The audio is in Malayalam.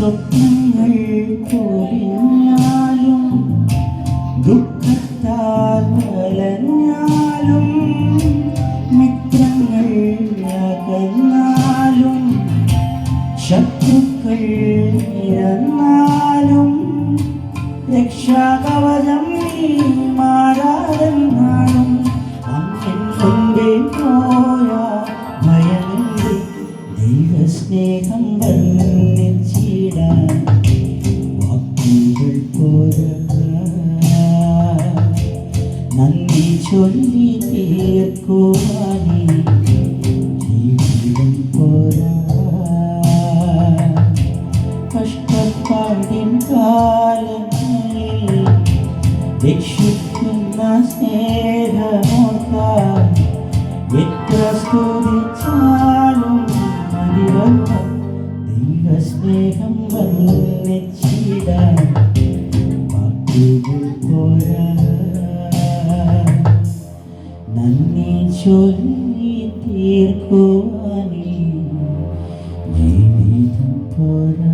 സ്വപ്നങ്ങൾ പൊലിഞ്ഞാലും ദുഃഖത്താൽ വലഞ്ഞാലും മിത്രങ്ങൾ അകന്നാലും ശത്രുക്കൾ ഇറന്നാലും രക്ഷാകവചം നീ മാറാതെന്നാലും അമ്മൻ പോയ പോയാ ദൈവസ്നേഹം വർണിച്ചിടാൻ നന്ദി ചൊല്ലി തീർക്കുവാനേ ജീവിതം പോരാ. കഷ്ടപ്പാടിൻ കാലങ്ങളിൽ രക്ഷിക്കുന്ന സ്നേഹമോർത്താൽ എത്ര സ്തുതിച്ചാലും മതിവല്ല ദൈവസ്നേഹം വർണിച്ചിടാൻ വാക്കുകൾ പോരാ. നന്ദി ചൊല്ലി തീർക്കുവാനേ ജീവിതം പോരാ.